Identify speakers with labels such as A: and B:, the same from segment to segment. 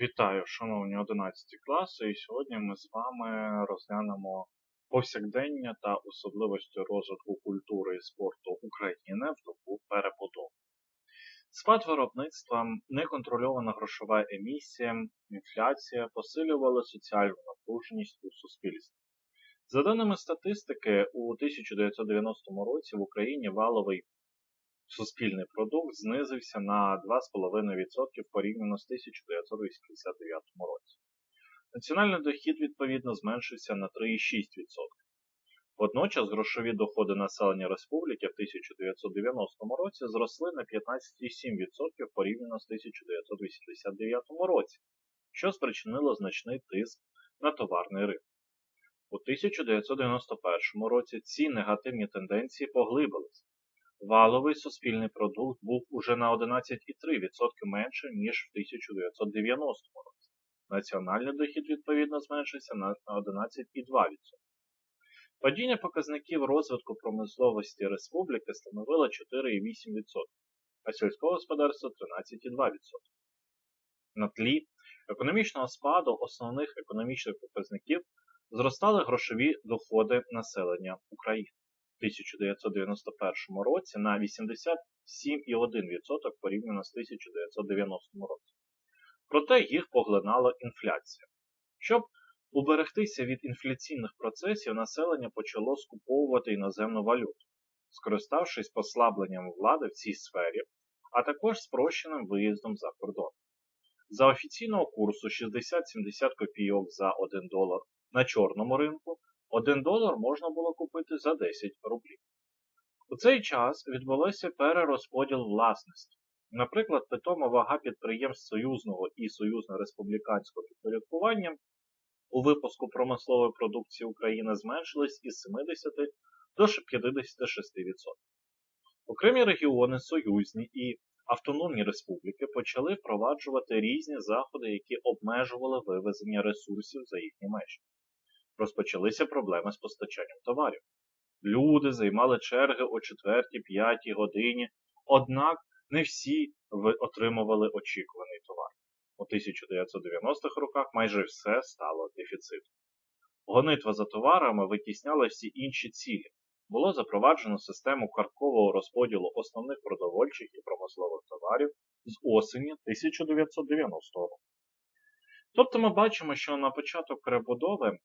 A: Вітаю, шановні 11 класи, і сьогодні ми з вами розглянемо повсякдення та особливості розвитку культури і спорту України в добу перебудови. Спад виробництва, неконтрольована грошова емісія, інфляція посилювали соціальну напруженість у суспільстві. За даними статистики, у 1990 році в Україні валовий суспільний продукт знизився на 2,5% порівняно з 1989 році. Національний дохід, відповідно, зменшився на 3,6%. Водночас грошові доходи населення республіки в 1990 році зросли на 15,7% порівняно з 1989 році, що спричинило значний тиск на товарний ринок. У 1991 році ці негативні тенденції поглибились. Валовий суспільний продукт був уже на 11,3% менше, ніж в 1990 році. Національний дохід, відповідно, зменшився на 11,2%. Падіння показників розвитку промисловості республіки становило 4,8%, а сільського господарства 13,2%. На тлі економічного спаду основних економічних показників зростали грошові доходи населення України. 1991 році на 87,1% порівняно з 1990 році. Проте їх поглинала інфляція. Щоб уберегтися від інфляційних процесів, населення почало скуповувати іноземну валюту, скориставшись послабленням влади в цій сфері, а також спрощеним виїздом за кордон. За офіційного курсу 60-70 копійок за 1 долар на чорному ринку 1 долар можна було купити за 10 рублів. У цей час відбулося перерозподіл власності. Наприклад, питома вага підприємств союзного і союзно-республіканського підпорядкування у випуску промислової продукції України зменшились із 70 до 56%. Окремі регіони, союзні і автономні республіки почали впроваджувати різні заходи, які обмежували вивезення ресурсів за їхні межі розпочалися проблеми з постачанням товарів. Люди займали черги о 4-5 годині, однак не всі отримували очікуваний товар. У 1990-х роках майже все стало дефіцитом. Гонитва за товарами витісняла всі інші цілі. Було запроваджено систему каркового розподілу основних продовольчих і промислових товарів з осені 1990 року. Тобто ми бачимо, що на початок перебудови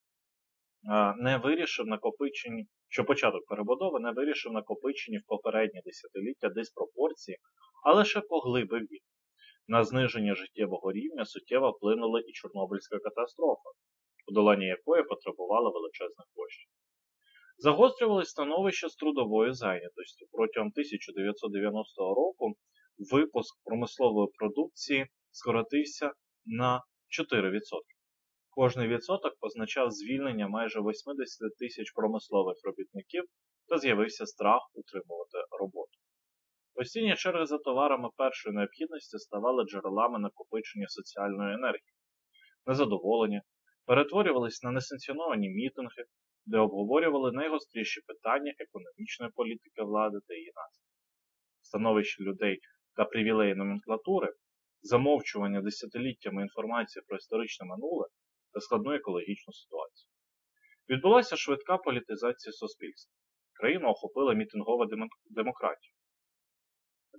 A: не вирішив накопичені, що початок перебудови не вирішив накопичені в попередні десятиліття диспропорції, а лише поглибив їх. На зниження життєвого рівня суттєво вплинула і Чорнобильська катастрофа, подолання якої потребувало величезних коштів. Загострювалось становище з трудовою зайнятостю. Протягом 1990 року випуск промислової продукції скоротився на 4%. Кожний відсоток означав звільнення майже 80 тисяч промислових робітників та з'явився страх утримувати роботу. Постійні черги за товарами першої необхідності ставали джерелами накопичення соціальної енергії, незадоволення, перетворювалися на несанкціоновані мітинги, де обговорювали найгостріші питання економічної політики влади та її наслідків. Становище людей та привілеї номенклатури, замовчування десятиліттями інформації про історичне минуле та складну екологічну ситуацію. Відбулася швидка політизація суспільства. Країну охопила мітингова демократія.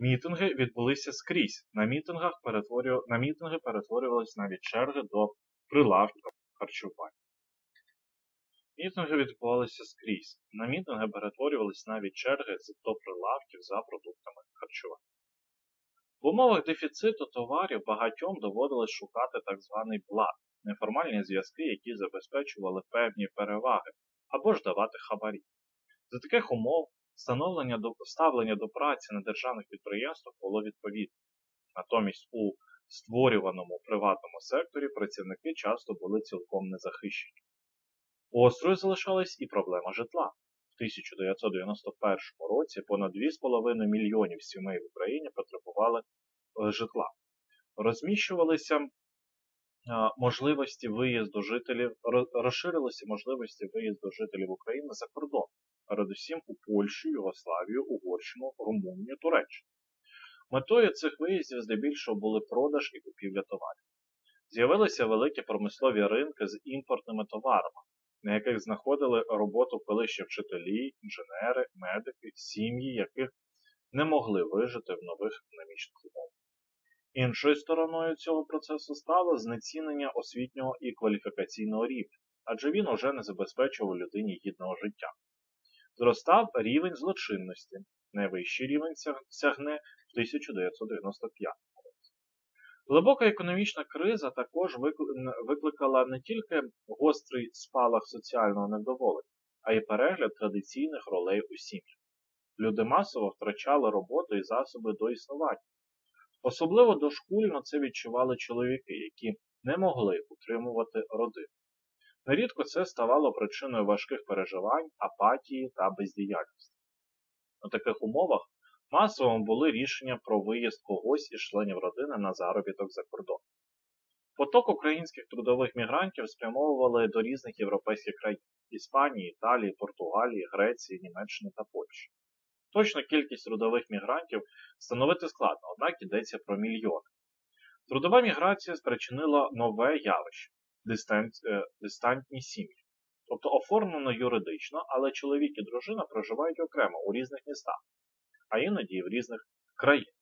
A: Мітинги відбулися скрізь. На мітингах перетворю... на мітинги перетворювалися навіть черги до прилавків харчування. Мітинги відбувалися скрізь. На мітинги перетворювалися навіть черги до прилавків за продуктами харчування. В умовах дефіциту товарів багатьом доводилось шукати так званий блат, неформальні зв'язки, які забезпечували певні переваги, або ж давати хабарі. За таких умов становлення до, ставлення до праці на державних підприємствах було відповідне. Натомість у створюваному приватному секторі працівники часто були цілком незахищені. Острою залишалась і проблема житла. В 1991 році понад 2,5 мільйонів сімей в Україні потребували е, житла. Розміщувалися можливості виїзду жителів, розширилися можливості виїзду жителів України за кордон, передусім у Польщу, Югославію, Угорщину, Румунію, Туреччину. Метою цих виїздів здебільшого були продаж і купівля товарів. З'явилися великі промислові ринки з імпортними товарами, на яких знаходили роботу колишні вчителі, інженери, медики, сім'ї, яких не могли вижити в нових економічних умовах. Іншою стороною цього процесу стало знецінення освітнього і кваліфікаційного рівня, адже він уже не забезпечував людині гідного життя. Зростав рівень злочинності, найвищий рівень сягне в 1995 році. Глибока економічна криза також викликала не тільки гострий спалах соціального невдоволення, а й перегляд традиційних ролей у сім'ях. Люди масово втрачали роботу і засоби до існування. Особливо дошкульно це відчували чоловіки, які не могли утримувати родину. Нерідко це ставало причиною важких переживань, апатії та бездіяльності. У таких умовах масовим були рішення про виїзд когось із членів родини на заробіток за кордон. Поток українських трудових мігрантів спрямовували до різних європейських країн Іспанії, Італії, Португалії, Греції, Німеччини та Польщі. Точну кількість трудових мігрантів встановити складно, однак йдеться про мільйони. Трудова міграція спричинила нове явище е, дистантні сім'ї. Тобто оформлено юридично, але чоловік і дружина проживають окремо у різних містах, а іноді в різних країнах,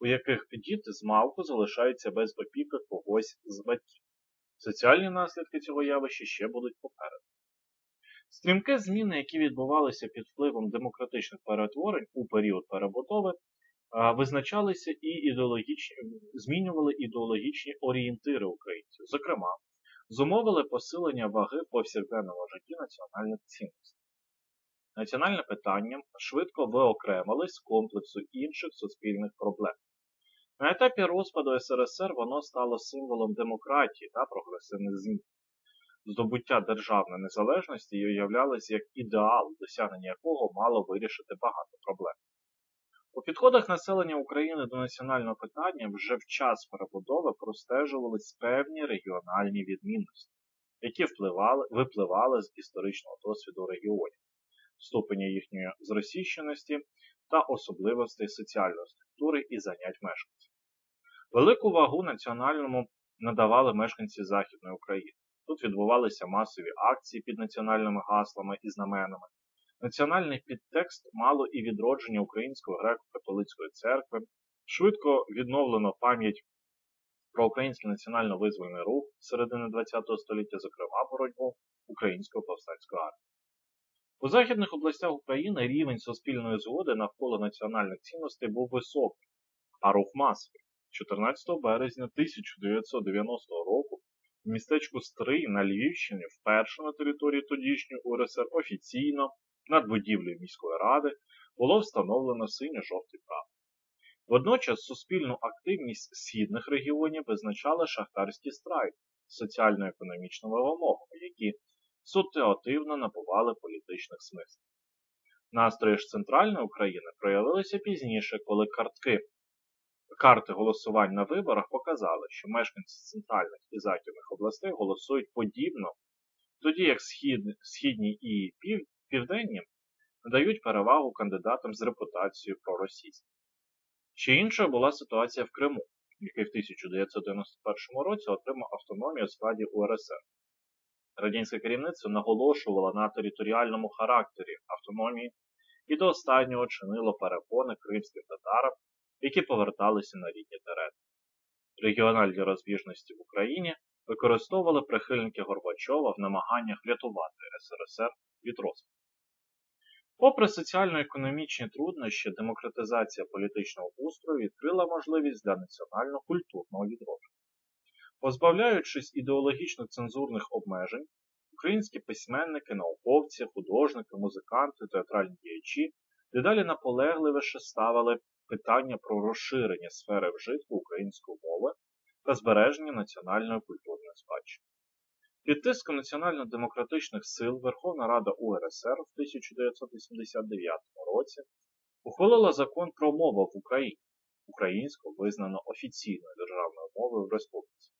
A: у яких діти з малку залишаються без опіки когось з батьків. Соціальні наслідки цього явища ще будуть попереду. Стрімкі зміни, які відбувалися під впливом демократичних перетворень у період перебудови, визначалися і ідеологічні, змінювали ідеологічні орієнтири українців, зокрема, зумовили посилення ваги повсякденного житті національних цінностей. Національне питання швидко виокремились з комплексу інших суспільних проблем. На етапі розпаду СРСР воно стало символом демократії та прогресивних змін. Здобуття державної незалежності уявлялось як ідеал, досягнення якого мало вирішити багато проблем. У підходах населення України до національного питання вже в час перебудови простежувались певні регіональні відмінності, які впливали, випливали з історичного досвіду регіонів, ступеня їхньої зросійщеності та особливостей соціальної структури і занять мешканців. Велику вагу національному надавали мешканці Західної України. Тут відбувалися масові акції під національними гаслами і знаменами. Національний підтекст мало і відродження Української греко-католицької церкви, швидко відновлено пам'ять про український національно-визвольний рух середини ХХ століття, зокрема боротьбу Української повстанської армії. У західних областях України рівень суспільної згоди навколо національних цінностей був високий, а рух масовий. 14 березня 1990 року в містечку Стрий на Львівщині вперше на території тодішньої УРСР офіційно над будівлею міської ради було встановлено синьо-жовтий прапор. Водночас суспільну активність східних регіонів визначали шахтарські страйки соціально-економічними вимогами, які ситуативно набували політичних смислів. Настрої ж центральної України проявилися пізніше, коли картки Карти голосувань на виборах показали, що мешканці центральних і західних областей голосують подібно, тоді як східні, східні і пів, південні надають перевагу кандидатам з репутацією проросійських. Ще інша була ситуація в Криму, який в 1991 році отримав автономію у складі УРСР. Радянське керівництво наголошувало на територіальному характері автономії і до останнього чинило перепони кримським татарам які поверталися на рідні терени. Регіональні розбіжності в Україні використовували прихильники Горбачова в намаганнях врятувати СРСР від розпаду. Попри соціально-економічні труднощі, демократизація політичного устрою відкрила можливість для національно-культурного відродження. Позбавляючись ідеологічно цензурних обмежень, українські письменники, науковці, художники, музиканти, театральні діячі дедалі наполегливіше ставили питання про розширення сфери вжитку української мови та збереження національної культурної спадщини. Під тиском національно-демократичних сил Верховна Рада УРСР в 1989 році ухвалила закон про мову в Україні. Українську визнано офіційною державною мовою в республіці.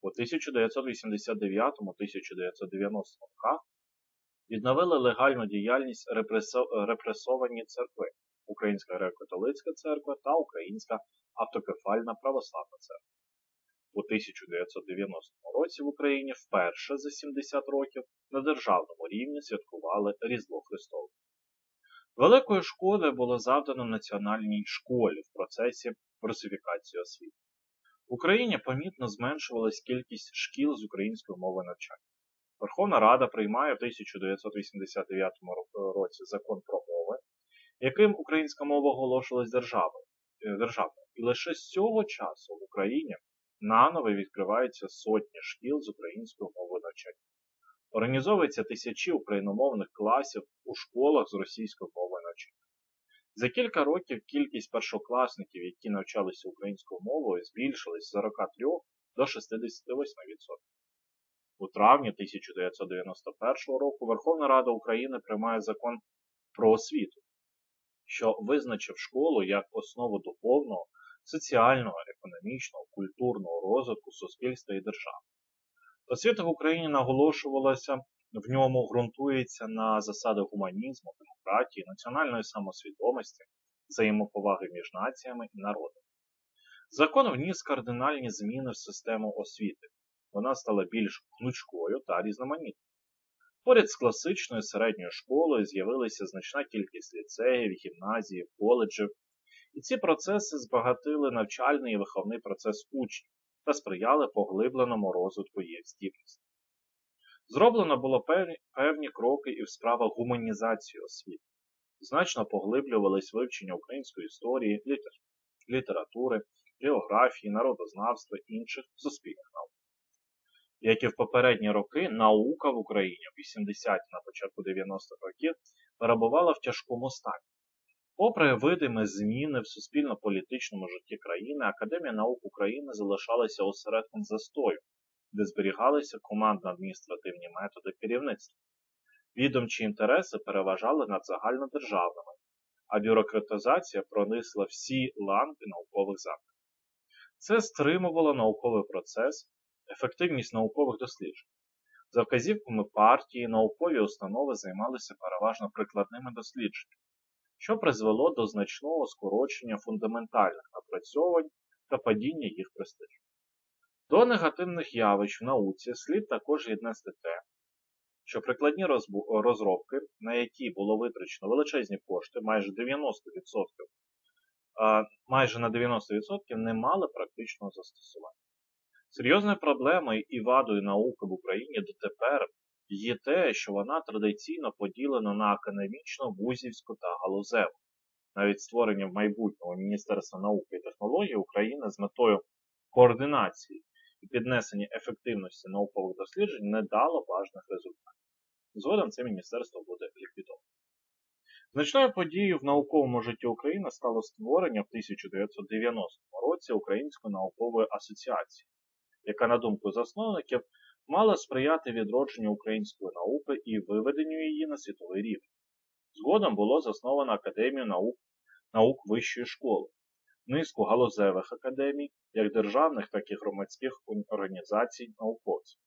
A: У 1989-1990 роках відновили легальну діяльність репресовані церкви, Українська греко-католицька церква та Українська автокефальна православна церква. У 1990 році в Україні вперше за 70 років на державному рівні святкували Різдво Христове. Великої шкоди було завдано національній школі в процесі русифікації освіти. В Україні помітно зменшувалась кількість шкіл з українською мовою навчання. Верховна Рада приймає в 1989 році закон про мови, яким українська мова оголошувалась державою. державною. І лише з цього часу в Україні наново відкриваються сотні шкіл з українською мовою навчання. Організовуються тисячі україномовних класів у школах з російською мовою навчання. За кілька років кількість першокласників, які навчалися українською мовою, збільшилась з 43 до 68%. У травні 1991 року Верховна Рада України приймає закон про освіту, що визначив школу як основу духовного, соціального, економічного, культурного розвитку суспільства і держави. Освіта в Україні наголошувалася, в ньому ґрунтується на засадах гуманізму, демократії, національної самосвідомості, взаємоповаги між націями і народами. Закон вніс кардинальні зміни в систему освіти. Вона стала більш гнучкою та різноманітною. Поряд з класичною середньою школою з'явилася значна кількість ліцеїв, гімназій, коледжів, і ці процеси збагатили навчальний і виховний процес учнів та сприяли поглибленому розвитку їх здібності. Зроблено було певні, кроки і в справах гуманізації освіти. Значно поглиблювались вивчення української історії, літер, літератури, географії, народознавства інших суспільних наук. Як і в попередні роки, наука в Україні в 80 на початку 90-х років перебувала в тяжкому стані. Попри видимі зміни в суспільно-політичному житті країни, Академія наук України залишалася осередком застою, де зберігалися командно-адміністративні методи керівництва. Відомчі інтереси переважали над загальнодержавними, а бюрократизація пронисла всі ланки наукових закладів. Це стримувало науковий процес, ефективність наукових досліджень. За вказівками партії, наукові установи займалися переважно прикладними дослідженнями, що призвело до значного скорочення фундаментальних напрацьовань та падіння їх престижу. До негативних явищ в науці слід також віднести те, що прикладні розробки, на які було витрачено величезні кошти, майже 90%, майже на 90% не мали практичного застосування. Серйозною проблемою і вадою науки в Україні дотепер є те, що вона традиційно поділена на академічну, вузівську та галузеву. Навіть створення в майбутнього Міністерства науки і технологій України з метою координації і піднесення ефективності наукових досліджень не дало важних результатів. Згодом це міністерство буде ліквідовано. Значною подією в науковому житті України стало створення в 1990 році Української наукової асоціації, яка, на думку засновників, мала сприяти відродженню української науки і виведенню її на світовий рівень. Згодом було засновано Академію наук, наук Вищої школи, низку галузевих академій, як державних, так і громадських організацій науковців.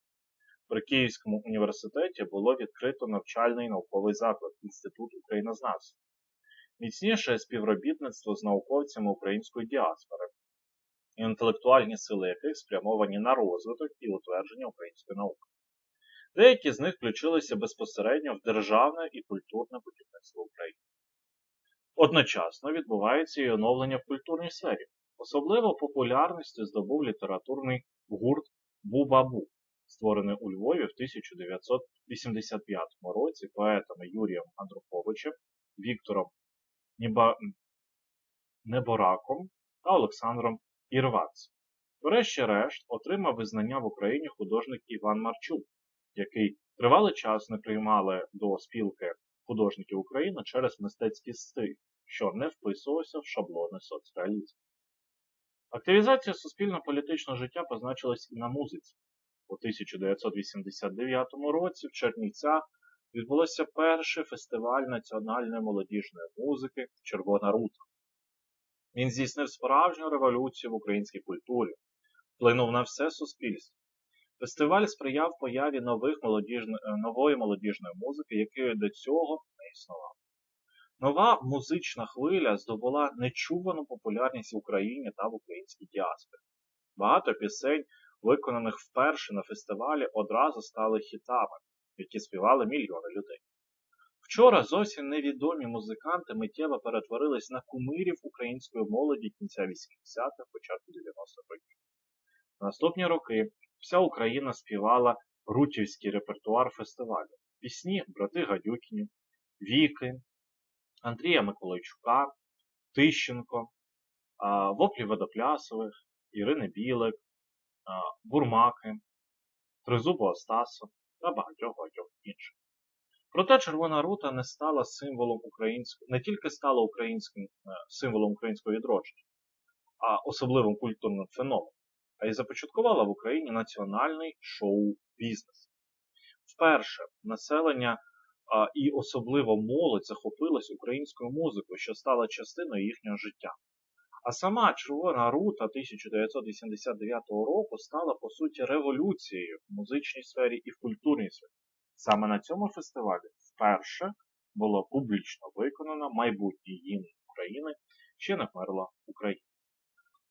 A: При Київському університеті було відкрито навчальний науковий заклад Інститут українознавства, міцніше співробітництво з науковцями української діаспори, інтелектуальні сили яких спрямовані на розвиток і утвердження української науки. Деякі з них включилися безпосередньо в державне і культурне будівництво України. Одночасно відбувається і оновлення в культурній сфері. Особливо популярності здобув літературний гурт Бу-Бабу, створений у Львові в 1985 році поетами Юрієм Андруховичем, Віктором. Небораком та Олександром Ірвац. Врешті-решт отримав визнання в Україні художник Іван Марчук, який тривалий час не приймали до спілки художників України через мистецький стиль, що не вписувався в шаблони соцреалізму. Активізація суспільно-політичного життя позначилась і на музиці. У 1989 році в Чернівцях відбувся перший фестиваль національної молодіжної музики Червона рута. Він здійснив справжню революцію в українській культурі, вплинув на все суспільство. Фестиваль сприяв появі нових молодіжно, нової молодіжної музики, якої до цього не існувало. Нова музична хвиля здобула нечувану популярність в Україні та в українській діаспорі. Багато пісень, виконаних вперше на фестивалі, одразу стали хітами, які співали мільйони людей. Вчора зовсім невідомі музиканти миттєво перетворились на кумирів української молоді кінця 80-х, початку 90-х років. Наступні роки вся Україна співала рутівський репертуар фестивалю. Пісні брати Гадюкіні, Віки, Андрія Миколайчука, Тищенко, Воплі Водоплясових, Ірини Білик, Бурмаки, Тризубу Остасу та багатьох багатьох інших. Проте Червона рута не стала символом українського, не тільки стала українським е, символом українського відродження, а особливим культурним феноменом, а й започаткувала в Україні національний шоу-бізнес. Вперше населення а, і особливо молодь захопилась українською музикою, що стала частиною їхнього життя. А сама Червона рута 1989 року стала по суті революцією в музичній сфері і в культурній сфері. Саме на цьому фестивалі вперше було публічно виконано майбутній гімн України ще не вмерла Україна.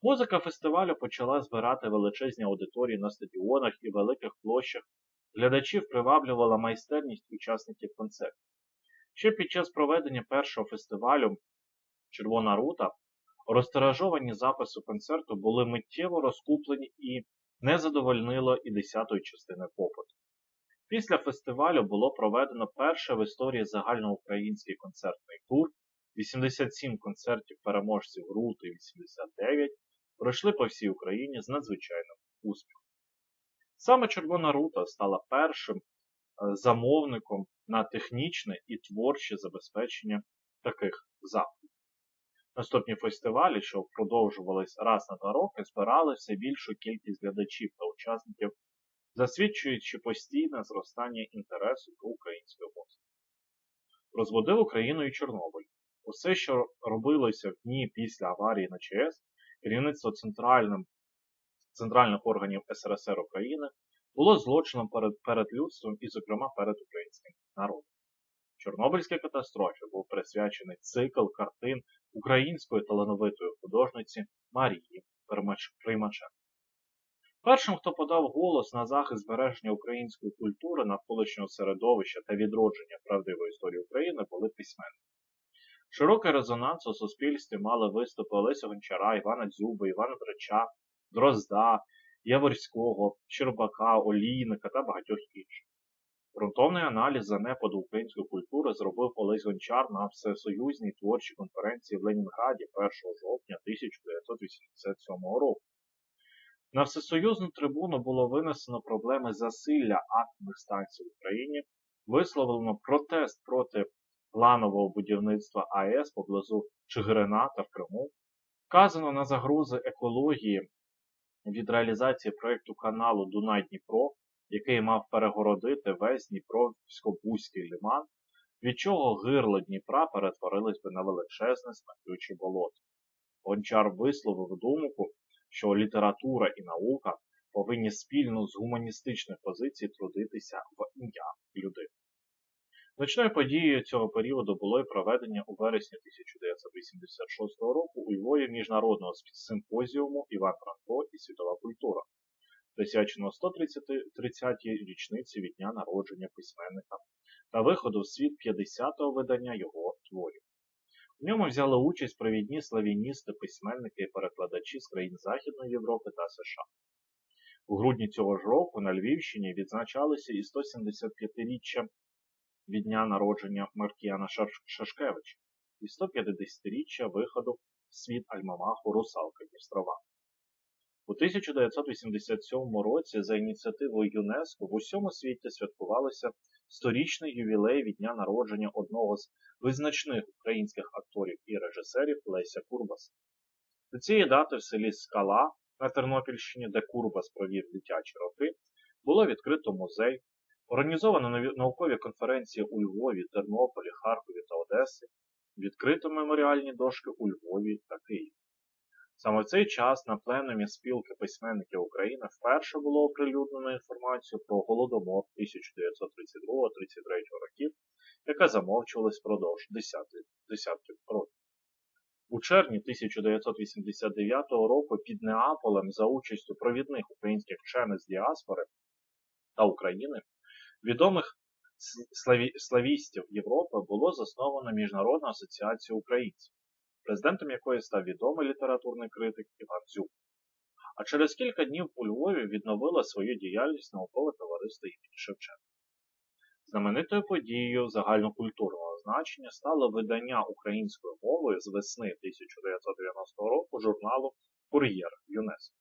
A: Музика фестивалю почала збирати величезні аудиторії на стадіонах і великих площах. Глядачів приваблювала майстерність учасників концертів. Ще під час проведення першого фестивалю Червона рута розтиражовані записи концерту були миттєво розкуплені і не задовольнило і десятої частини попиту. Після фестивалю було проведено перший в історії загальноукраїнський концертний тур. 87 концертів переможців Рути 89 пройшли по всій Україні з надзвичайним успіхом. Саме Червона Рута стала першим е, замовником на технічне і творче забезпечення таких заходів. Наступні фестивалі, що продовжувались раз на два роки, збирали все більшу кількість глядачів та учасників засвідчуючи постійне зростання інтересу до української музики. Розводив Україну і Чорнобиль. Усе, що робилося в дні після аварії на ЧАЕС, керівництво центральним, центральних органів СРСР України було злочином перед, перед людством і, зокрема, перед українським народом. Чорнобильській катастрофі був присвячений цикл картин української талановитої художниці Марії Приймаченко. Першим, хто подав голос на захист збереження української культури, навколишнього середовища та відродження правдивої історії України, були письменники. Широкий резонанс у суспільстві мали виступи Олеся Гончара, Івана Дзюба, Івана Драча, Дрозда, Яворського, Щербака, Олійника та багатьох інших. Грунтовний аналіз занепаду української культури зробив Олесь Гончар на всесоюзній творчій конференції в Ленінграді 1 жовтня 1987 року. На всесоюзну трибуну було винесено проблеми засилля атомних станцій в Україні, висловлено протест проти планового будівництва АЕС поблизу Чигирина та в Криму, вказано на загрози екології від реалізації проєкту каналу Дунай-Дніпро, який мав перегородити весь Дніпровсько-Бузький лиман, від чого гирло Дніпра перетворилось би на величезне смердюче болото. Гончар висловив думку, що література і наука повинні спільно з гуманістичних позицій трудитися в ім'я людини. Значною подією цього періоду було і проведення у вересні 1986 року у Львові міжнародного симпозіуму Іван Франко і світова культура, присвяченого 130-й річниці від дня народження письменника та виходу в світ 50-го видання його творів. В ньому взяли участь провідні славіністи, письменники і перекладачі з країн Західної Європи та США. У грудні цього ж року на Львівщині відзначалися і 175-річчя від дня народження Маркіяна Шашкевича і 150-річчя виходу в світ Альмамаху Русалка Дністрова. У 1987 році за ініціативою ЮНЕСКО в усьому світі святкувалося сторічний ювілей від дня народження одного з визначних українських акторів і режисерів Леся Курбаса. До цієї дати в селі Скала на Тернопільщині, де Курбас провів дитячі роки, було відкрито музей, організовано наукові конференції у Львові, Тернополі, Харкові та Одесі, відкрито меморіальні дошки у Львові та Києві. Саме в цей час на пленумі спілки письменників України вперше було оприлюднено інформацію про голодомор 1932-33 років, яка замовчувалась впродовж десятків років. У червні 1989 року під Неаполем за участю провідних українських вчених з діаспори та України, відомих славістів Європи було засновано Міжнародну асоціацію українців, президентом якої став відомий літературний критик Іван Дзюб. А через кілька днів у Львові відновило свою діяльність наукове товариство імені Шевченка. Знаменитою подією загальнокультурного значення стало видання українською мовою з весни 1990 року журналу Кур'єр ЮНЕСКО.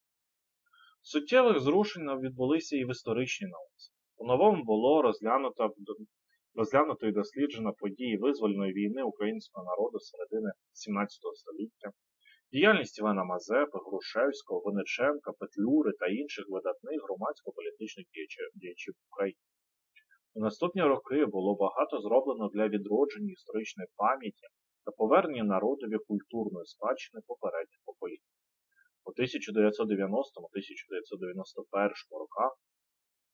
A: Суттєвих зрушень відбулися і в історичній науці. По-новому було розглянуто, розглянуто і досліджено події визвольної війни українського народу середини 17 століття, діяльність Івана Мазепи, Грушевського, Винниченка, Петлюри та інших видатних громадсько-політичних діячів України. У наступні роки було багато зроблено для відродження історичної пам'яті та повернення народові культурної спадщини попередніх поколінь. У 1990-1991 роках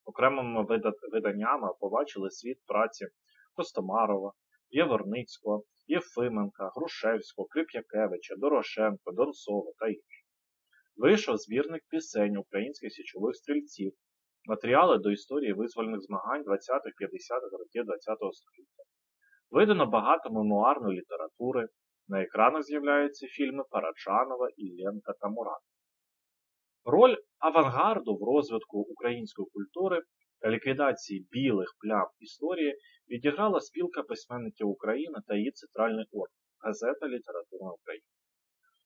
A: окремими виданнями побачили світ праці Костомарова, Єворницького, Єфименка, Грушевського, Крип'якевича, Дорошенко, Донцова та інших. Вийшов збірник пісень українських січових стрільців, матеріали до історії визвольних змагань 20-50-х років ХХ століття. Видано багато мемуарної літератури, на екранах з'являються фільми Параджанова, Ілленка та Мурат. Роль авангарду в розвитку української культури та ліквідації білих плям історії відіграла спілка письменників України та її центральний орган газета Літературна Україна.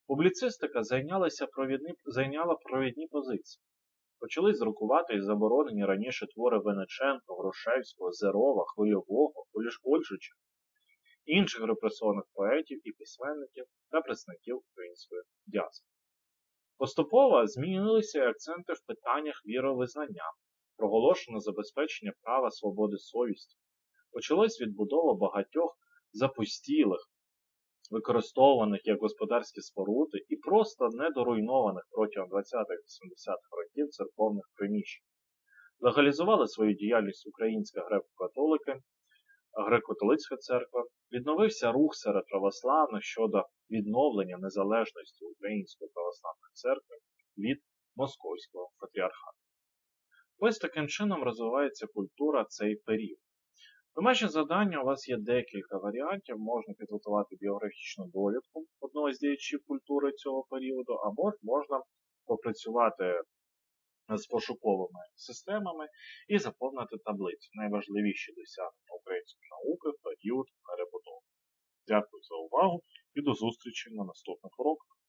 A: Публіцистика зайнялася провідні, зайняла провідні позиції. Почали зрукувати і заборонені раніше твори Венеченко, Грушевського, Зерова, Хвильового, Ольжича, інших репресованих поетів і письменників та представників української діаспори. Поступово змінилися акценти в питаннях віровизнання, проголошено забезпечення права свободи совісті. Почалась відбудова багатьох запустілих, використовуваних як господарські споруди і просто недоруйнованих протягом 20-70-х років церковних приміщень. Легалізували свою діяльність українська греко-католики, греко-католицька церква, відновився рух серед православних щодо відновлення незалежності Української православної церкви від Московського патріархату. Ось таким чином розвивається культура цей період. Домашнє завдання у вас є декілька варіантів. Можна підготувати біографічну довідку одного з діячів культури цього періоду, або ж можна попрацювати з пошуковими системами і заповнити таблицю. Найважливіші досягнення української науки в період перебудови. Дякую за увагу і до зустрічі на наступних уроках.